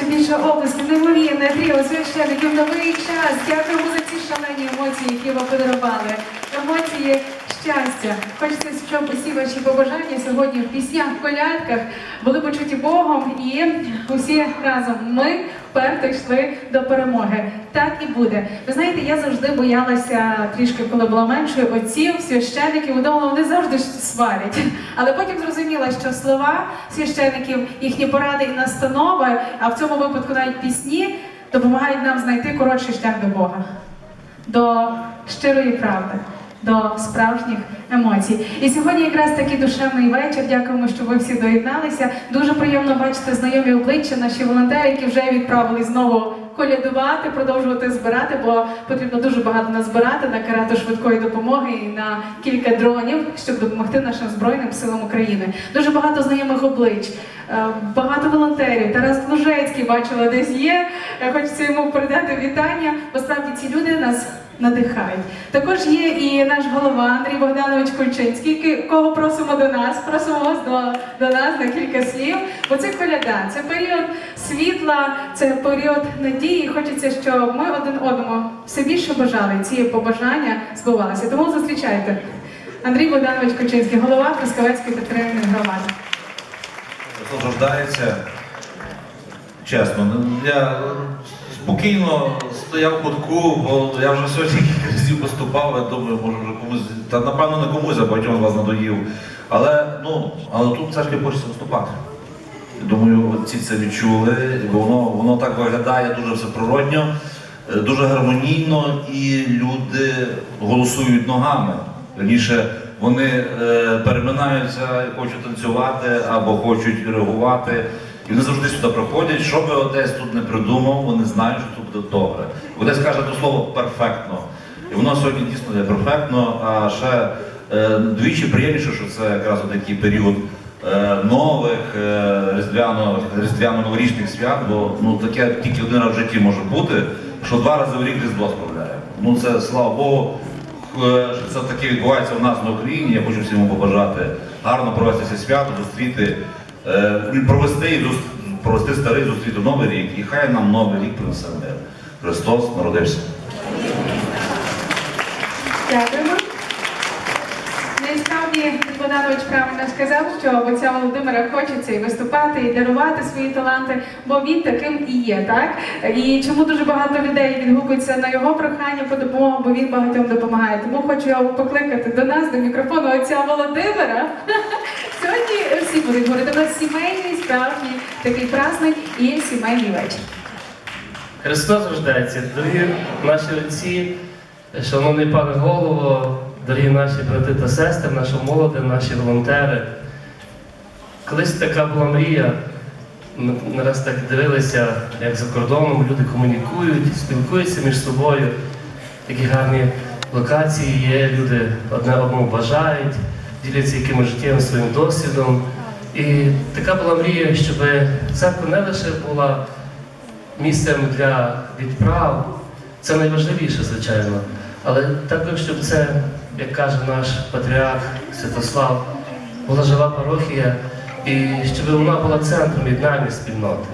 ще більше обласків, неймовірне тріо священиків, новий час. Дякуємо за ці шалені емоції, які ви подарували. Емоції щастя. Хочеться, щоб усі ваші побажання сьогодні в піснях, в колядках були почуті Богом і усі разом ми вперто йшли до перемоги. Так і буде. Ви знаєте, я завжди боялася трішки, коли була меншою, отців, священиків. Думала, вони завжди сварять. Але потім зрозуміла, що слова священиків, їхні поради і настанови, а в цьому випадку навіть пісні, допомагають нам знайти коротший шлях до Бога, до щирої правди. До справжніх емоцій. І сьогодні якраз такий душевний вечір. Дякуємо, що ви всі доєдналися. Дуже приємно бачити знайомі обличчя, наші волонтери, які вже відправили знову колядувати, продовжувати збирати, бо потрібно дуже багато назбирати на карету швидкої допомоги і на кілька дронів, щоб допомогти нашим збройним силам України. Дуже багато знайомих облич, е, багато волонтерів. Тарас Клужецький бачила десь є. Е, Хочеться йому передати вітання. Бо ці люди нас надихають. Також є і наш голова Андрій Богданович Кульчинський, кого просимо до нас, просимо вас до, до нас на кілька слів. Бо це коляда, це період світла, це період надії. Хочеться, щоб ми один одному все більше бажали ці побажання збувалися. Тому зустрічайте. Андрій Богданович Кульчинський, голова Трускавецької територіальної громади. Рождається. Чесно, ну, я спокійно стояв в кутку, бо я вже сьогодні кілька разів поступав, я думаю, може вже комусь, та напевно не комусь, а багатьом з вас надоїв. Але, ну, але тут все ж таки хочеться виступати. Думаю, ці це відчули, бо воно, воно так виглядає дуже все природньо, е, дуже гармонійно, і люди голосують ногами. Верніше, вони е, переминаються хочуть танцювати або хочуть реагувати. І вони завжди сюди приходять. Що би Одесь тут не придумав, вони знають, що тут буде добре. Одесь каже то слово перфектно. І воно сьогодні дійсно є перфектно, а ще е, двічі приємніше, що це якраз такий період е, нових е, різдвяно, різдвяно-новорічних свят, бо ну, таке тільки один раз в житті може бути, що два рази в рік Різдво справляє. Ну це слава Богу, е, що це таке відбувається у нас на Україні. Я хочу всім побажати гарно провести це свято, зустріти, провести, і провести старий, зустріти новий рік. І хай нам новий рік принесе мир. Христос народився. Дякуємо. Насправді Богданович правильно сказав, що отця Володимира хочеться і виступати, і дарувати свої таланти, бо він таким і є, так? І чому дуже багато людей відгукуються на його прохання по допомогу, бо він багатьом допомагає. Тому хочу його покликати до нас, до мікрофону отця Володимира. Сьогодні всі будуть говорити. У сімейний, справжній такий праздник і сімейний вечір. Христос рождається, дорогі наші отці, шановний пане голово, дорогі наші брати та сестри, наша молоде, наші волонтери. Колись така була мрія. Ми раз так дивилися, як за кордоном люди комунікують, спілкуються між собою. Такі гарні локації є, люди одне одному бажають, діляться якимось життєвим своїм досвідом. І така була мрія, щоб церква не лише була місцем для відправ, це найважливіше, звичайно. Але також, щоб це, як каже наш патріарх Святослав, була жива парохія, і щоб вона була центром єднання спільноти,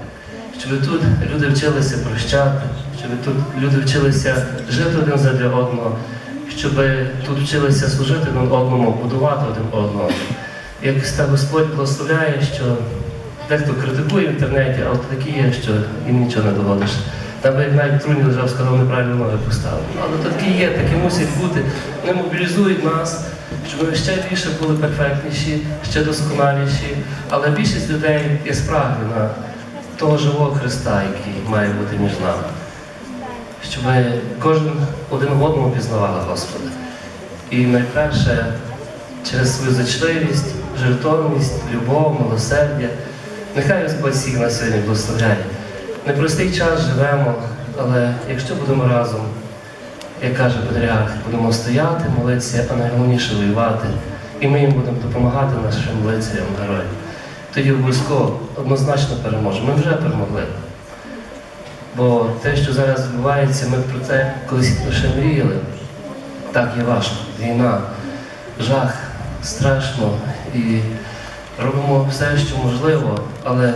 щоб тут люди вчилися прощати, щоб тут люди вчилися жити один задля одного, щоб тут вчилися служити один одному, будувати один одного. Як так Господь благословляє, що Дехто критикує в інтернеті, а от такі є, що їм нічого не доводиш. Там як навіть труні лежав, сказав, неправильно ноги поставив. Але такі є, такі мусять бути. Вони мобілізують нас, щоб ми ще більше були перфектніші, ще досконаліші. Але більшість людей є справді на того живого Христа, який має бути між нами. Щоб ми кожен один в одному пізнавали Господа. І найперше через свою зачливість, жертовність, любов, милосердя. Нехай Господь всіх нас сьогодні благословляє. Непростий час живемо, але якщо будемо разом, як каже Патріарх, будемо стояти, молитися, а найголовніше воювати, і ми їм будемо допомагати нашим лицарям, героям. Тоді обов'язково однозначно переможемо. Ми вже перемогли. Бо те, що зараз відбувається, ми про це колись лише мріяли. Так є важко. Війна, жах, страшно і робимо все, що можливо, але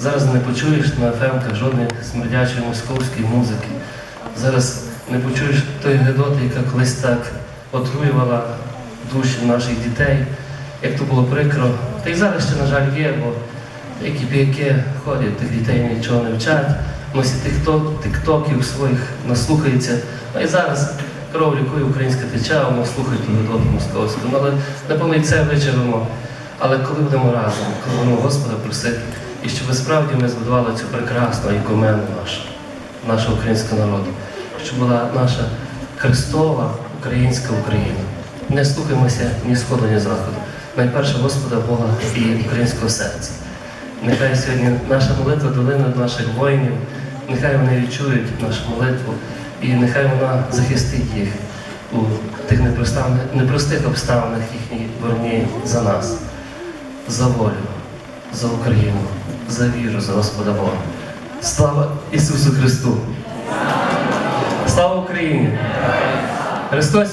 Зараз не почуєш на ФМКах жодної смердячої московської музики. Зараз не почуєш тої гидоти, яка колись так отруювала душі наших дітей, як то було прикро. Та й зараз ще, на жаль, є, бо які піяки ходять, тих дітей нічого не вчать, носять тікток, тіктоків своїх, наслухаються. А і зараз кров лікує українська теча, воно слухає ту гидоту московську. Ну, але напевно це вичерпимо. Але коли будемо разом, коли будемо Господа просити, і щоб справді ми збудували цю прекрасну ікомену нашу, нашого українського народу, щоб була наша Христова українська Україна. Не слухаємося ні сходу, ні заходу. Найперше Господа Бога і українського серця. Нехай сьогодні наша молитва долина до наших воїнів, нехай вони відчують нашу молитву, і нехай вона захистить їх у тих непростих обставинах їхній борні за нас, за волю, за Україну, за віру, за Господа Бога. Слава Ісусу Христу! Слава Україні! Христос!